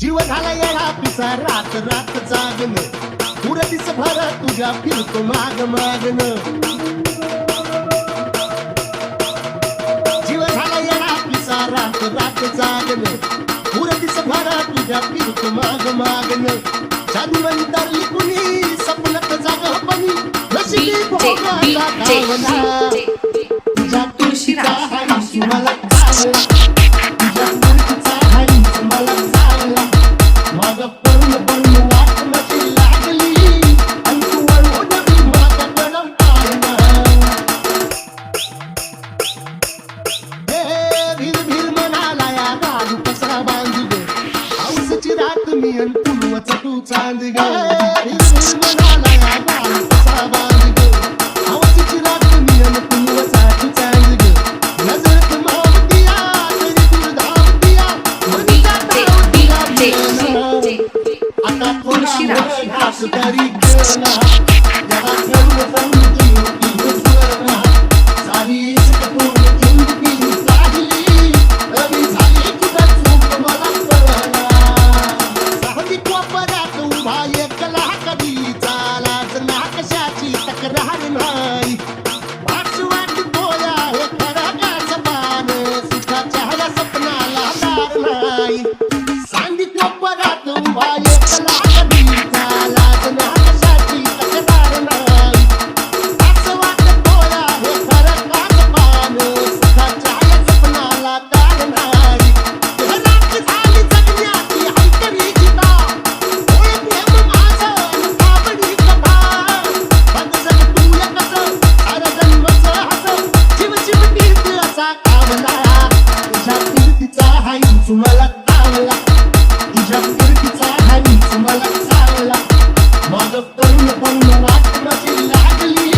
जीव झाला येळा पिसा रात रात जागन पुढं दिस भर तुझ्या फिरतो माग मागन जीव झाला येळा पिसा रात रात जागन दिस भर तुझ्या फिरतो माग मागन जादूनंतर कुणी सपनात जाग पणी. DJ, भोगाचा गावना. तुझ्या तुळशीचा तुळशीराम. मला I'm not putting on a house, but he girl, असा तुझ्या कीर्तीचा हाईच मला चावला तुझ्या कीर्तीचा हाईच चावला माझं पण लागली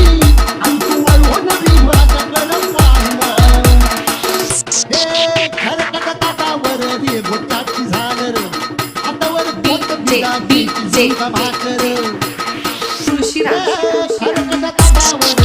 आणि तू वळून बी माझ्याकडं पाहिलं हे खरकट ताटावर रे गोटाची झालर हातावर बोट DJ, बिगा भाकर खरकट ताटावर